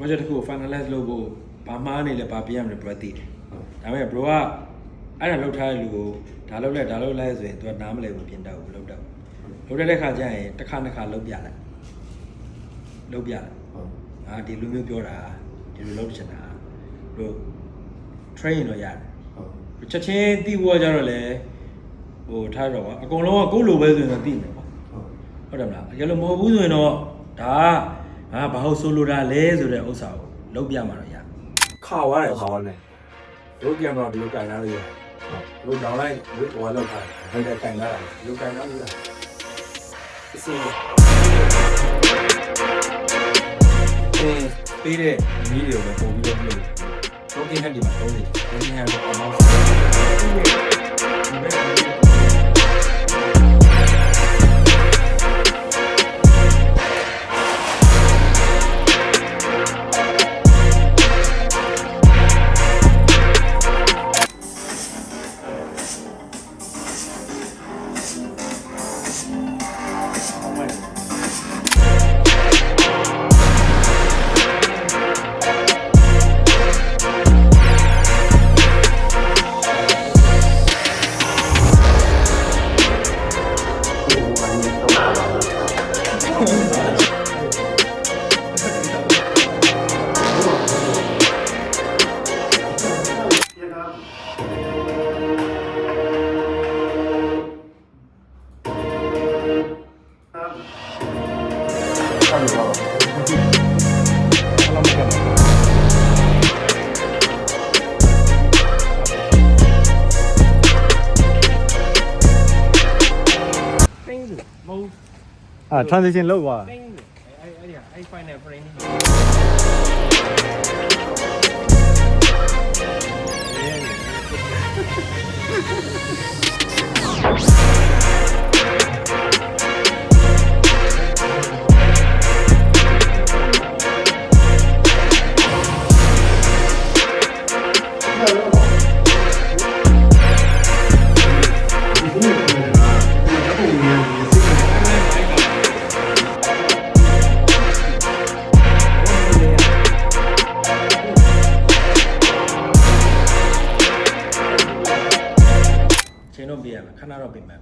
project တစ်ခုကို finalize လုပ်ဖို့ဘာမှားနေလဲဘာပြရမလဲ bro သိတယ်ဒါပေမဲ့ bro ကအဲ့ဒါလောက်ထားတဲ့လူကိုဒါလောက်လဲဒါလောက်လဲဆိုရင် तू ကနားမလဲဘူးပြင်တတ်ဘူးလောက်တော့လောက်တဲ့ခါကျရင်တစ်ခါတစ်ခါလောက်ပြလိုက်လောက်ပြလိုက်ဟုတ်အာဒီလူမျိုးပြောတာဒီလိုလုပ်ချင်တာတို့ train တော့ရတယ်ဟုတ်ချက်ချင်းတီးဝေါ်ကြတော့လေဟိုထားတော့ကွာအကုန်လုံးကကိုယ့်လိုပဲဆိုရင်တော့တီးမယ်ပေါ့ဟုတ်ဟုတ်တယ်မလားအကယ်လို့မဟုတ်ဘူးဆိုရင်တော့ဒါက ငါဘာဟုတ်ဆိုလိုတာလဲဆိုတဲ့ဥစ္စာကိုလုံးပြမှာတော့ရခါသွားတယ်ဟောနေတို့ကင်မရာဒီလိုကန်လာလို့ရတို့ဒေါင်းလိုက်ဝိဟိုလောက်ထားတယ်ဒါကန်လာတာဒီလိုကန်လာလို့ရအစီအင်းပေးတဲ့မီးတွေကိုပုံပြီးတော့လုပ်တော့ကင်းဟက်ဒီမှာတုံးနေတယ်ကင်းဟက်တော့အမောင်းတင်း အာ transition လုပ်သွားတင်းစုအဲ့အဲ့ဒီဟာအဲ့ final frame မယ်ခဏတော့ပေးမယ်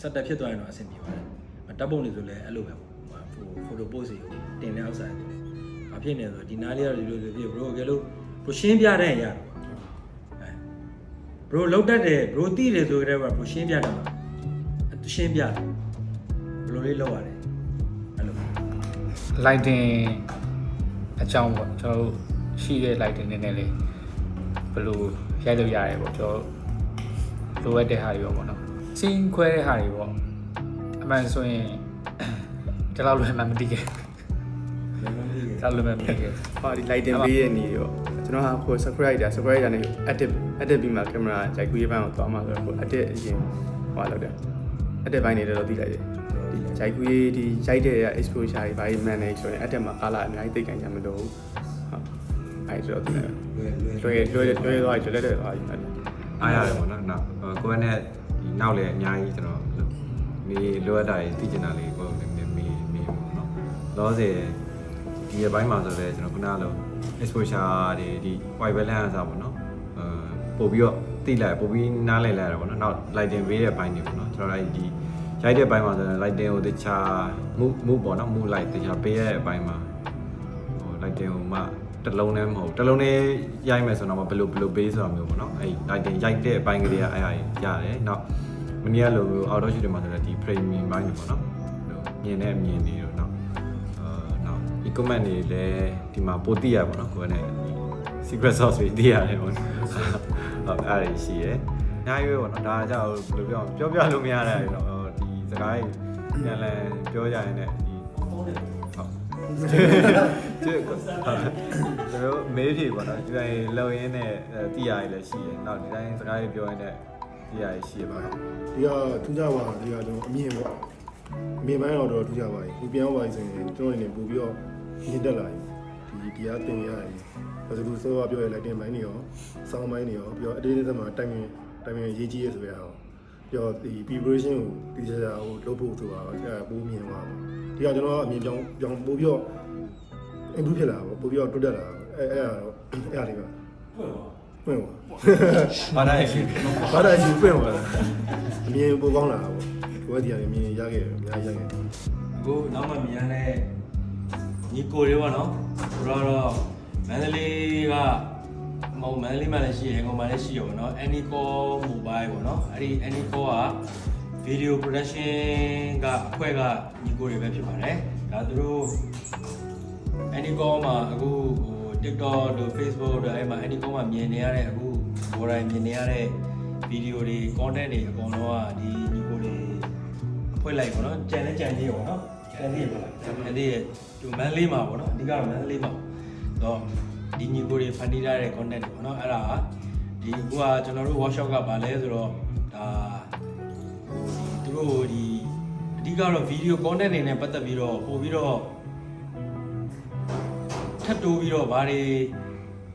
ဆက်တက်ဖြစ်သွားရင်တော့အဆင်ပြေပါတယ်တပ်ပုံတွေဆိုလည်းအဲ့လိုပဲပေါ့ဖိုတိုပို့စီကိုတင်တဲ့ဥစ္စာတွေဘာဖြစ်နေလဲဆိုတော့ဒီနားလေးကတော့ဒီလိုဆိုဖြစ်ဘရိုကယ်လို့ဘရိုရှင်းပြတဲ့ရတော့အဲဘရိုလောက်တတ်တယ်ဘရိုတိတယ်ဆိုကြတဲ့ကဘရိုရှင်းပြတယ်မှာရှင်းပြတယ်ဘလိုလေးလောက်ရတယ်အဲ့လို lighting အကြောင်းပေါ့ကျွန်တော်တို့ရှိတဲ့ lighting နည်းနည်းလေးဘယ်လိုရိုက်လို့ရတယ်ပေါ့ကျွန်တော် လိုအပ်တဲ့ဟာတွေပေါ့နော်စင်းခွဲတဲ့ဟာတွေပေါ့အမှန်ဆိုရင်ဒီလောက်လွယ်မှမသိခဲ့လည်းမသိဘူးဒီလောက်လွယ်မှမသိခဲ့ဟောဒီ lighting ပေးရဲ့နေရောကျွန်တော်ဟာကို subscribe တာ subscribe တာနဲ့ edit edit ပြီးမှ camera ရိုက်ကူးရေးပိုင်းကိုသွားမှဆိုတော့ကို edit အရင်ဟောလောက်တယ် edit ပိုင်းနေတော့သိလိုက်တယ်ဒီရိုက်ကူးရေးဒီရိုက်တဲ့ exposure တွေဘာကြီးမှန်နေဆိုရင် edit မှာအားလာအများကြီးသိကြကြမလို့ဟုတ်အဲ့တော့ဒီလွယ်လွယ်လွယ်လွယ်လွယ်သွားကြလက်တဲ့သွားပြီအားရတယ်ပေါ့နော် နောက်ကိုယ်နဲ့ဒီနောက်လည်းအများကြီးကျွန်တော်မေးလိုအပ်တာတွေသိချင်တာလေးကိုမေးမေးမေးပေါ့နော်လောဆယ်ဒီအပိုင်းမှာဆိုလည်းကျွန်တော်ခုနကလို exposure တွေဒီ white balance အစားပေါ့နော်အဲပို့ပြီးတော့သိလိုက်ပို့ပြီးနားလည်လိုက်ရတာပေါ့နော်နောက် lighting ပေးတဲ့အပိုင်းတွေပေါ့နော်ကျွန်တော်အဲ့ဒီရိုက်တဲ့အပိုင်းမှာဆိုရင် lighting ကိုတခြား move move ပေါ့နော် move light တခြားပေးရတဲ့အပိုင်းမှာဟို lighting ကိုမှ တစ်လုံးနဲ့မဟုတ်တစ်လုံးနဲ့ရိုက်မယ်ဆိုတော့ဘယ်လိုဘယ်လိုပေးဆိုတာမျိုးပေါ့နော်အဲ့ lighting ရိုက်တဲ့အပိုင်းကလေးကအဲ့ဟာရတယ်နောက်မနေ့ကလို outdoor shoot တွေမှာဆိုတော့ဒီ framing ဘိုင်းတွေပေါ့နော်ဟိုမြင်တဲ့အမြင်တွေတော့နောက်အာနောက် equipment တွေလည်းဒီမှာပိုတိရပါတော့ကိုယ်နဲ့ secret sauce တွေသိရတယ်ပေါ့နော်ဟုတ်အဲ့ဒါရှိရယ်အများကြီးပဲပေါ့နော်ဒါကြောင့်ဘယ်လိုပြောပြောပြလို့မရတဲ့တော့ဒီစကားကြီးပြန်လဲပြောကြရင်လည်းဒီဟုတ် ကျေကျွန်တော်မေးဖြေပေါ့နော်ဒီတိုင်းလုံရင်းနဲ့တီးရည်လည်းရှိရယ်နောက်ဒီတိုင်းစကားကြီးပြောရင်းနဲ့တီးရည်ရှိရပါတော့ဒီကထူးခြားပါဒီကကျွန်တော်အမြင်ပေါ့အမြင်ပိုင်းတော့တော့ထူးခြားပါပြီဒီပြန်သွားပါဆိုရင်ကျွန်တော်နေပို့ပြီးတော့မြင်တက်လာပြီဒီဒီကတင်ရရင်ဘာလို့ဆိုတော့ပြောရလိုက်တင်ပိုင်းနေရောစောင်းပိုင်းနေရောပြီးတော့အတေးလေးစမှာတိုင်ပင်တိုင်ပင်ရေးကြီးရဆိုရအောင်ပြီးတော့ဒီ preparation ကိုဒီကြကြဟိုလုပ်ဖို့ဆိုတာအဲပိုးမြင်သွားပါ ဒီကကျွန်တော်အမြင်ပြောင်းပြောင်းပို့ပြီးတော့ improve ဖြစ်လာတာပေါ့ပို့ပြီးတော့တိုးတက်လာတာအဲအဲ့ဒါတော့အဲ့ဒါလေးပါပွင့်သွားဘာသာရေးဘာသာယူပွင့်သွားတာအမြင်ပိုကောင်းလာတာပေါ့ဒီဝက်ဒီကနေမြင်ရခဲ့တယ်အများကြီးရခဲ့တယ်အခုနောက်မှမြန်တဲ့ညီကိုတွေပေါ့နော်ဘုရားတော့မန္တလေးကမဟုတ်မန္တလေးမှာလည်းရှိရန်ကုန်မှာလည်းရှိရပါတော့ Anycall Mobile ပေါ့နော်အဲ့ဒီ Anycall က video production ကအဖွဲ့ကညီကိုတွေပဲဖြစ်ပါတယ်ဒါသူတို့ Anycall မှာအခုဟို TikTok တို့ Facebook တို့အဲ့မှာ Anycall မှာမြင်နေရတဲ့အခုဘော်တိုင်းမြင်နေရတဲ့ video တွေ content တွေအကုန်လုံးကဒီညီကိုတွေဖွဲ့လိုက်ပေါ့နော်ကြံလဲကြံကြီးပေါ့နော်ကြံကြီးပေါ့လားကြံကြီးရဲ့ဒီမန်လေးမှာပေါ့နော်အဓိကတော့မန်လေးမှာတော့ဒီညီကိုတွေဖန်တီးထားတဲ့ content တွေပေါ့နော်အဲ့ဒါကဒီအခုကကျွန်တော်တို့ workshop ကပါလဲဆိုတော့ဒါ ဟိုဒီသူတို့ဒီအဓိကတော့ video content တွေနဲ့ပတ်သက်ပြီးတော့ပို့ပြီးတော့ထပ်တိုးပြီးတော့ဗာတွေ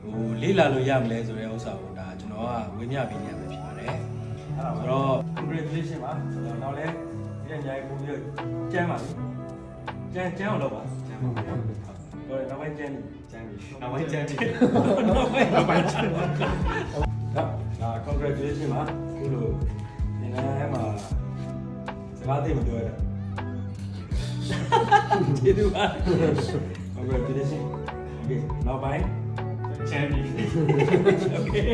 ဟိုလေ့လာလို့ရမလဲဆိုတဲ့ဥစ္စာကိုဒါကျွန်တော်ကဝေမျှပေးနေရမှာဖြစ်ပါတယ်အဲ့ဒါဆိုတော့ congratulation ပါဆိုတော့နောက်လဲဒီအများကြီးပို့ပြီးတော့ကျန်းပါလေကျန်းကျန်းအောင်လုပ်ပါကျန်းပါဟိုနောက်ပိုင်းကျန်းကျန်းပြီနောက်ပိုင်းကျန်းပြီနောက်ပိုင်းနောက်ပိုင်းကျန်းပါဒါဒါ congratulation ပါခုလိုဒီနေ့မှာ စကားသိမပြောရတာကျေးဇူးပါ congratulation okay နောက်ပိုင်းကျန်းပြီ okay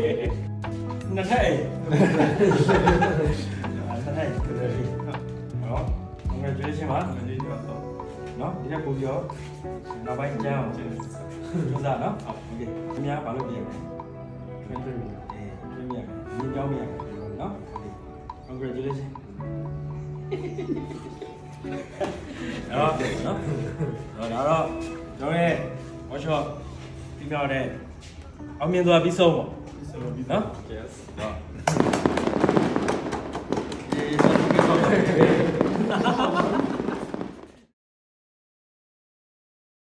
နှစ်ထပ်နှစ်ထပ်နော် congratulation ပါနော်ဒီနေ့ပို့ပြောနောက်ပိုင်းကျန်းအောင်ကျန်းစား နော်ဟုတ် okay ဒီများဘာလို့ပြင်လဲ train train အေး train ရမယ်ဒီကြောင်းမရမယ်နော် okay congratulation နော်နော်တော့ဒါတော့ကျွန်တော်ရဲ့ workshop ပြီးတော့တဲ့အောင်မြင်သွားပြီးဆုံးပေါ့နော် yes တော့ဒီဆက်ပြီးတော့